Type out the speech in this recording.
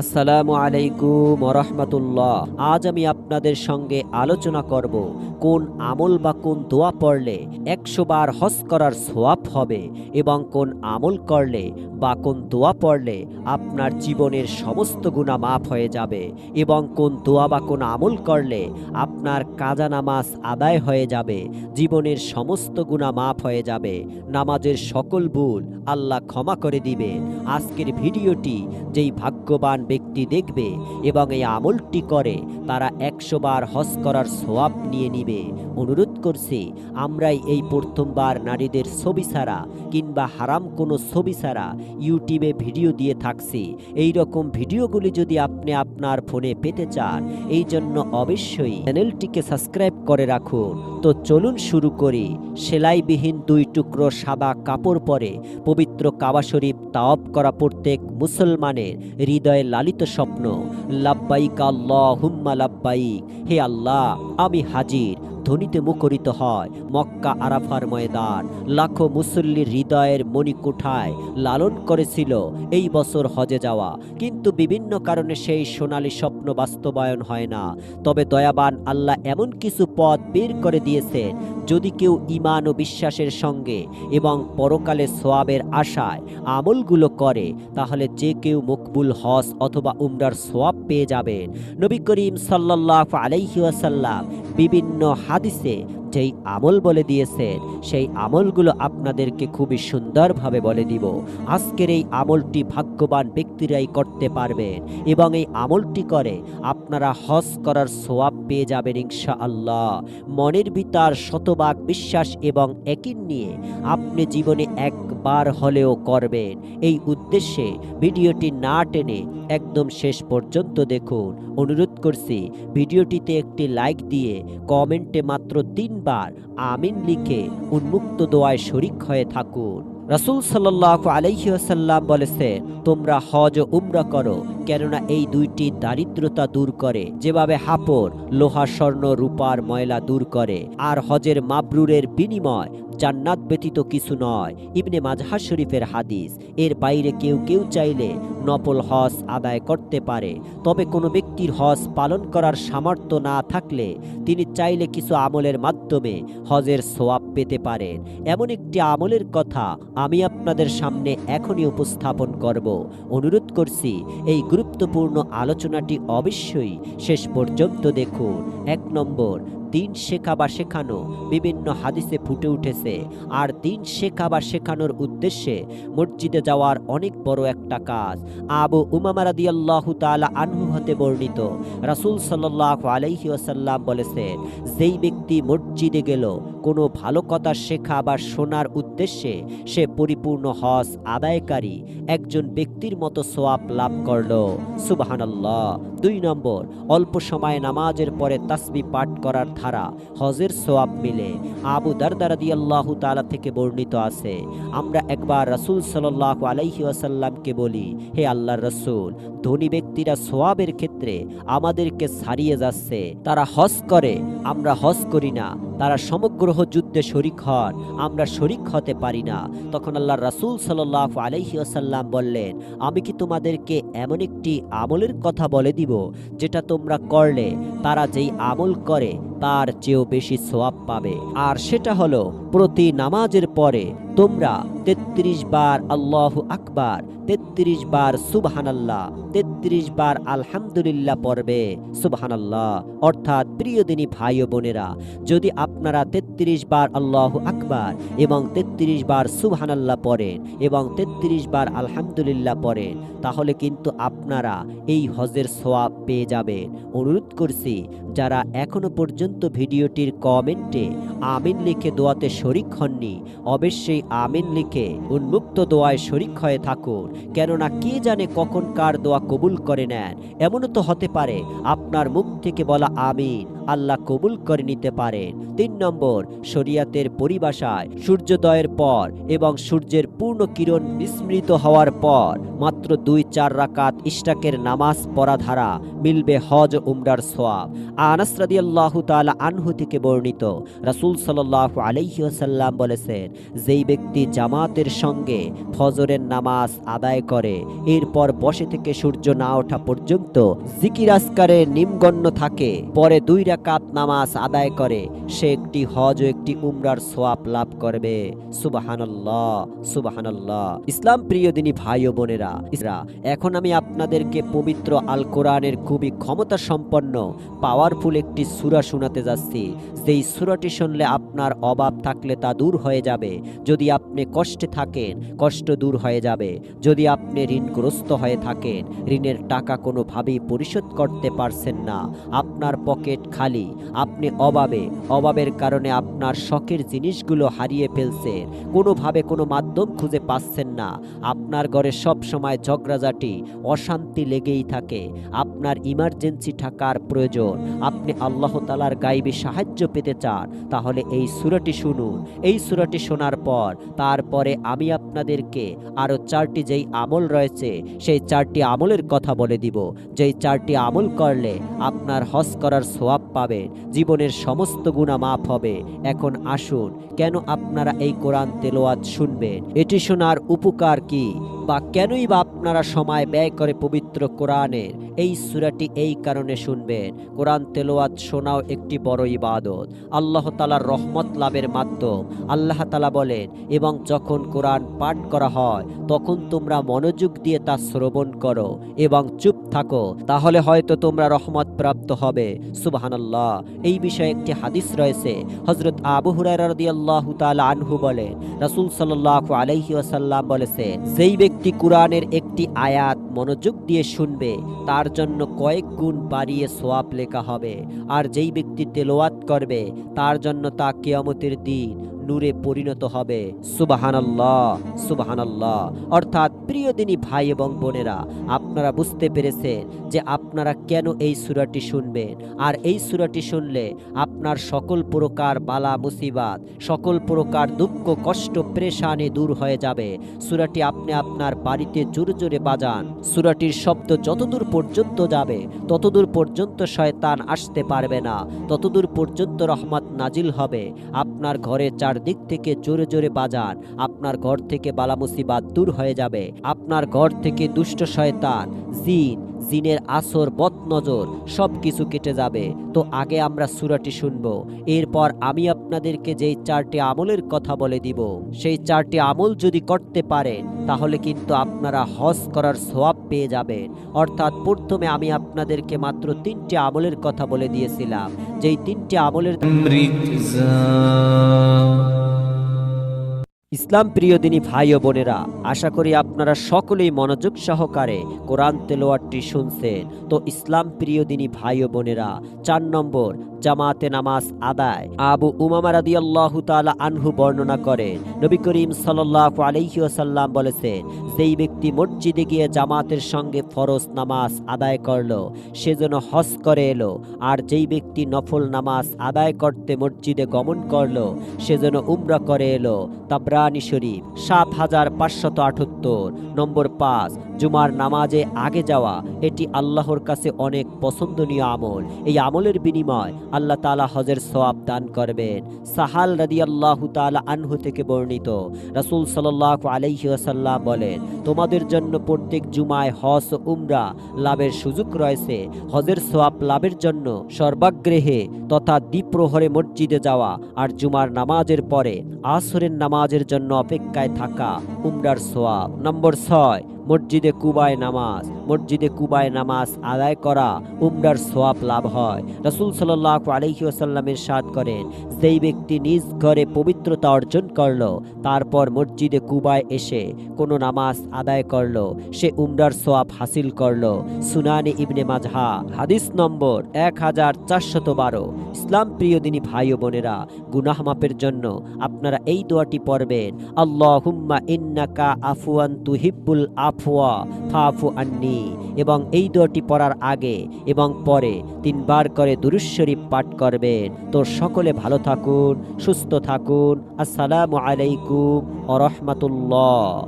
আসসালামু আলাইকুম রহমতুল্লাহ আজ আমি আপনাদের সঙ্গে আলোচনা করব, কোন আমল বা কোন দোয়া পড়লে একশো বার হজ করার সোয়াব হবে এবং কোন আমল করলে বা কোন দোয়া পড়লে আপনার জীবনের সমস্ত গুণা মাফ হয়ে যাবে এবং কোন দোয়া বা কোন আমল করলে আপনার কাজা নামাজ আদায় হয়ে যাবে, জীবনের সমস্ত গুণা মাফ হয়ে যাবে, নামাজের সকল ভুল আল্লাহ ক্ষমা করে দিবে আজকের ভিডিওটি যেই ভাগ্যবান ব্যক্তি দেখবে এবং এই আমলটি করে, তারা একশো বার হজ করার সোয়াব নিয়ে নিবে। অনুরোধ করছি, আমরাই এই প্রথমবার নারীদের ছবি ছাড়া কিংবা হারাম কোনো ছবি ছাড়া ইউটিউবে ভিডিও দিয়ে থাকছি। এই রকম ভিডিওগুলি যদি আপনি আপনার ফোনে পেতে চান, এই জন্য অবশ্যই চ্যানেলটিকে সাবস্ক্রাইব করে রাখুন। তো চলুন শুরু করি। সেলাইবিহীন দুই টুকরো সাদা কাপড় পরে পবিত্র কাবা শরীফ তাওয়াব করা প্রত্যেক মুসলমানের হৃদয়ে লালিত স্বপ্ন লাব্বাইক আল্লাহ হুম্মা লাব্বাইক হে আল্লাহ আমি হাজির। ধ্বনিতে মুখরিত হয়। মক্কা আরাফার ময়দান। লাখো মুসল্লির হৃদয়ের মণিকুঠায় লালন করেছিল এই বছর হজে যাওয়া। কিন্তু বিভিন্ন কারণে সেই সোনালি স্বপ্ন বাস্তবায়ন হয় না। তবে দয়াবান আল্লাহ এমন কিছু পথ বের করে দিয়েছেন, যদি কেউ ইমান ও বিশ্বাসের সঙ্গে এবং পরকালে সোয়াবের আশায় আমলগুলো করে, তাহলে যে কেউ মকবুল হজ অথবা উমরার সোয়াব পেয়ে যাবেন। নবী করিম সাল্লাহ আলাইহি ওয়াসাল্লাম বিভিন্ন হাদিসে যেই আমল বলে দিয়েছেন, সেই আমলগুলো আপনাদেরকে খুবই সুন্দরভাবে বলে দিব। আজকের এই আমলটি ভাগ্যবান ব্যক্তিরাই করতে পারবেন এবং এই আমলটি করে আপনারা হজ করার সোয়াব পেয়ে যাবেন ইনশা আল্লাহ মনের ভিতর শতভাগ বিশ্বাস এবং একিন নিয়ে আপনি জীবনে একবার হলেও করবেন। এই উদ্দেশ্যে ভিডিওটি না টেনে একদম শেষ পর্যন্ত দেখুন। অনুরোধ করছি, ভিডিওটিতে একটি লাইক দিয়ে কমেন্টে মাত্র তিনবার আমিন লিখে উন্মুক্ত দোয়ায় শরিক হয়ে থাকুন। রাসুল সাল্লাহ আলাইসাল্লাম বলেছেন তোমরা হজ ও উমরা করো, কেননা এই দুইটি দারিদ্রতা দূর করে। যেভাবে হাপড়, লোহা, স্বর্ণ, রূপার ময়লা দূর করে, আর হজের মাবরুরের বিনিময় জান্নাত ব্যতীত কিছু নয়। ইবনে মাজহা শরীফের হাদিস, এর বাইরে কেউ কেউ চাইলে নফল হজ আদায় করতে পারে। তবে কোনো ব্যক্তির হজ পালন করার সামর্থ্য না থাকলে তিনি চাইলে কিছু আমলের মাধ্যমে হজের সোয়াব পেতে পারেন। এমন একটি আমলের কথা আমি আপনাদের সামনে এখনই উপস্থাপন করব। অনুরোধ করছি, এই গুরুত্বপূর্ণ আলোচনাটি অবশ্যই শেষ পর্যন্ত দেখুন। এক নম্বর, দিন শেখা বা শেখানো। বিভিন্ন হাদিসে ফুটে উঠেছে, আর দিন শেখা বা শেখানোর উদ্দেশ্যে মসজিদে যাওয়ার অনেক বড় একটা কাজ। আবু উমামা রাদিয়াল্লাহু তাআলা আনহু হতে বর্ণিত। রাসূল সাল্লাল্লাহু আলাইহি ওয়াসাল্লাম বলেছেন, যেই ব্যক্তি মসজিদে গেল কোনো ভালো কথা শেখা বা শোনার উদ্দেশ্যে সে পরিপূর্ণ হজ আদায়কারী একজন ব্যক্তির মতো সোয়াব লাভ করল। সুবহানাল্লাহ। দুই নম্বর, অল্প সময়ে নামাজের পরে তাসবি পাঠ করার ধারা হজের সোয়াব মিলে। আবু দারদারাদি আল্লাহ তালা থেকে বর্ণিত আছে, আমরা একবার রাসূল সাল্লাহ আলাইহি ওয়াসাল্লামকে বলি, হে আল্লাহর রসুল, ধনী ব্যক্তিরা সোয়াবের ক্ষেত্রে আমাদেরকে ছাড়িয়ে যাচ্ছে। তারা হজ করে, আমরা হজ করি না। তারা সমগ্র যুদ্ধে শরিক হন। আমরা শরিক হতে পারি না। তখন আল্লাহ রাসূল সাল্লাহ আলাইহি আসাল্লাম বললেন, আমি কি তোমাদেরকে এমন একটি আমলের কথা বলে দিব, যেটা তোমরা করলে তারা যেই আমল করে তার চেয়েও বেশি সোয়াব পাবে? আর সেটা হলো, প্রতি নামাজের পরে তোমরা তেত্রিশ বার আল্লাহ আকবার, তেত্রিশ বার সুবহানাল্লাহ, তেত্রিশ বার আলহামদুলিল্লাহ পড়বে, সুবহানাল্লাহ। অর্থাৎ প্রিয় দিনী ভাই ও বোনেরা, যদি আপনারা তেত্রিশ বার আল্লাহ আকবার এবং তেত্রিশ বার সুবহানাল্লাহ পড়েন এবং তেত্রিশ বার আলহামদুলিল্লাহ পড়েন, তাহলে কিন্তু আপনারা এই হজের সোয়াব পেয়ে যাবেন। অনুরোধ করছি, যারা এখনও পর্যন্ত ভিডিওটির কমেন্টে আমিন লিখে দোয়াতে শরিক হননি, অবশ্যই আমিন লিখে উন্মুক্ত দোয়ায় শরিক হয়ে থাকুন। কেননা কে জানে কখন কার দোয়া কবুল করে নেন। এমনও তো হতে পারে আপনার মুখ থেকে বলা আমিন। আল্লাহ কবুল করে নিতে পারেন। তিন নম্বর, শরিয়াতের পরিভাষায় সূর্যোদয়ের পর এবং সূর্যের পূর্ণ কিরণ বিস্মৃত হওয়ার পর মাত্র দুই চার রাকাত ইশরাকের নামাজ পড়া ধারা মিলবে হজ উমরার সোয়াব আনাস রাদিয়াল্লাহু তাআলা আনহু থেকে বর্ণিত রাসূল সাল্লাল্লাহু আলাইহি ওয়াসাল্লাম বলেছেন, যেই ব্যক্তি জামাতের সঙ্গে ফজরের নামাজ আদায় করে, এরপর বসে থেকে সূর্য না ওঠা পর্যন্ত জিকির আসকারে নিমগণ্য থাকে। পরে দুই রাকাত নামাজ আদায় করে, সে একটি হজ ও একটি উমরার সোয়াব লাভ করবে। সুবাহানাল্লাহ সুবাহানাল্লাহ। ইসলাম প্রিয় দিনী ভাই ও বোনেরা ইসরা এখন আমি আপনাদেরকে পবিত্র আল কোরআনের খুবই ক্ষমতা সম্পন্ন পাওয়ারফুল একটি সূরা শোনাতে যাচ্ছি। যেই সূরাটি শুনলে আপনার অভাব থাকলে তা দূর হয়ে যাবে। যদি আপনি কষ্টে থাকেন, কষ্ট দূর হয়ে যাবে। যদি আপনি ঋণগ্রস্ত হয়ে থাকেন, ঋণের টাকা কোনোভাবেই পরিশোধ করতে পারছেন না। আপনার পকেট খালি আপনি অভাবে, অভাবের কারণে আপনার শখের জিনিসগুলো হারিয়ে ফেলছেন। কোনোভাবে কোনো মাধ্যম খুঁজে পাচ্ছেন না। আপনার ঘরে সব সময় ঝগড়াঝাটি, অশান্তি লেগেই থাকে। আপনার ইমার্জেন্সি থাকার প্রয়োজন। আপনি আল্লাহ তালার গাইবে সাহায্য পেতে চান। তাহলে এই সুরাটি শুনুন। এই সুরাটি শোনার পর, তারপরে আমি আপনাদেরকে আরও চারটি যেই আমল রয়েছে, সেই চারটি আমলের কথা বলে দিব। যেই চারটি আমল করলে আপনার হজ করার সোয়াব পাবেন। জীবনের সমস্ত গুণা মাফ হবে। এখন আসুন, কেন আপনারা এই কোরআন তেলোয়াত শুনবেন? এটি শোনার উপকার কি? বা কেনই বা আপনারা সময় ব্যয় করে পবিত্র কোরআনের এই সুরাটি এই কারণে শুনবেন? কোরআন তেলোয়াত শোনাও একটি বড় ইবাদত। আল্লাহ তালার রহমত লাভের মাধ্যম। আল্লাহ তালা বলেন, এবং যখন কোরআন পাঠ করা হয়, তখন তোমরা মনোযোগ দিয়ে তা শ্রবণ করো এবং চুপ থাকো। তাহলে হয়তো তোমরা রহমত প্রাপ্ত হবে। সুবাহানাল্লাহ। এই বিষয়ে একটি হাদিস রয়েছে। হজরত আবু হুরারদিয়াল্লাহু তাআলা আনহু বলেন, রাসূল সাল্লাল্লাহু আলাইহি ওয়াসাল্লাম বলেছেন, যেই ব্যক্তি কোরআনের একটি আয়াত মনোযোগ দিয়ে শুনবে, তার জন্য কয়েক গুণ বাড়িয়ে সোয়াব লেখা হবে। আর যেই ব্যক্তি তেলোয়াত করবে, তার জন্য তা কেয়ামতের দিন নূরে পরিণত হবে। সুবাহানাল্লাহ সুবাহানাল্লাহ। অর্থাৎ প্রিয় দিনী ভাই এবং বোনেরা, আপনারা বুঝতে পেরেছেন যে আপনারা কেন এই সুরাটি শুনবেন। আর এই সুরাটি শুনলে আপনার সকল প্রকার বালা মুসিবাত, সকল প্রকার দুঃখ, কষ্ট, প্রেশানি দূর হয়ে যাবে। সুরাটি আপনি আপনার বাড়িতে জোরে জোরে বাজান। সুরাটির শব্দ যতদূর পর্যন্ত যাবে, ততদূর পর্যন্ত শয়তান আসতে পারবে না। ততদূর পর্যন্ত রহমত নাজিল হবে। আপনার ঘরে চারদিক থেকে জোরে জোরে বাজান। আপনার ঘর থেকে বালা মুসিবাত দূর হয়ে যাবে। আপনার ঘর থেকে দুষ্ট শয়তান, জিন, জিনের আসর, বদনজর সব কিছু কেটে যাবে। তো আগে আমরা সুরাটি শুনব। এরপর আমি আপনাদেরকে যেই চারটি আমলের কথা বলে দিব। সেই চারটি আমল যদি করতে পারেন, তাহলে কিন্তু আপনারা হজ করার সোয়াব পেয়ে যাবেন। অর্থাৎ প্রথমে আমি আপনাদেরকে মাত্র তিনটি আমলের কথা বলে দিয়েছিলাম। যেই তিনটি আমলের ইসলাম প্রিয় দিনী ভাই ও বোনেরা, আশা করি আপনারা সকলেই মনোযোগ সহকারে কোরআন তেলোয়ারটি শুনছেন। তো ইসলাম প্রিয় দিনী ভাই ও বোনেরা, চার নম্বর জামাতে নামাজ আদায়। আবু উমামা রাদিয়াল্লাহু তাআলা আনহু বর্ণনা করেন নবী করিম সাল্লাল্লাহু আলাইহি ওয়াসাল্লাম বলেছেন, যেই ব্যক্তি মসজিদে গিয়ে জামাতের সঙ্গে ফরজ নামাজ আদায় করল, সে যেন হজ করে এলো, আর যেই ব্যক্তি নফল নামাজ আদায় করতে মসজিদে গমন করল, সে যেন উমরা করে এলো। তাবরানি শরীফ, সাত হাজার পাঁচশত আটাত্তর। নম্বর পাঁচ, জুমার নামাজে আগে যাওয়া, এটি আল্লাহর কাছে অনেক পছন্দনীয় আমল। এই আমলের বিনিময় আল্লাহ তালা হজের সোয়াব দান করবেন। সাহাল রাদি আল্লাহ তালা আনহু থেকে বর্ণিত রাসুল সাল্লাহ আলাইহি আসাল্লাম বলেন, তোমাদের জন্য প্রত্যেক জুমায় হজ উমরা লাভের সুযোগ রয়েছে। হজের সোয়াব লাভের জন্য সর্বাগ্রেহে তথা দ্বীপ্রহরে মসজিদে যাওয়া আর জুমার নামাজের পরে আসরের নামাজের জন্য অপেক্ষায় থাকা উমরার সোয়াব নম্বর ছয় মসজিদে কুবায় নামাজ, মসজিদে কুবায় নামাজ আদায় করা উমরার সোয়াব লাভ হয়। রসুল সাল্লাহ আলহিউসাল্লামের সাদ করেন, যেই ব্যক্তি নিজ ঘরে পবিত্রতা অর্জন করল, তারপর মসজিদে কুবায় এসে কোনো নামাজ আদায় করল, সে উমরার সোয়াব হাসিল করল। সুনানি ইবনে মাজহা, হাদিস নম্বর এক হাজার চারশত বারো। ইসলাম প্রিয় দিনী ভাই ও বোনেরা, গুনাহ মাপের জন্য আপনারা এই দোয়াটি পড়বেন আল্লাহ হুম্মা ইন্নাকা আফুয়ান তুহিব্বুল আফ আফওয়া ফাফু আন্নি, এবং এই দোয়াটি পড়ার আগে এবং পরে তিনবার করে দুরুশ্বরী পাঠ করবেন। তো সকলে ভালো থাকুন, সুস্থ থাকুন। আসসালামু আলাইকুম ও রহমতুল্লাহ।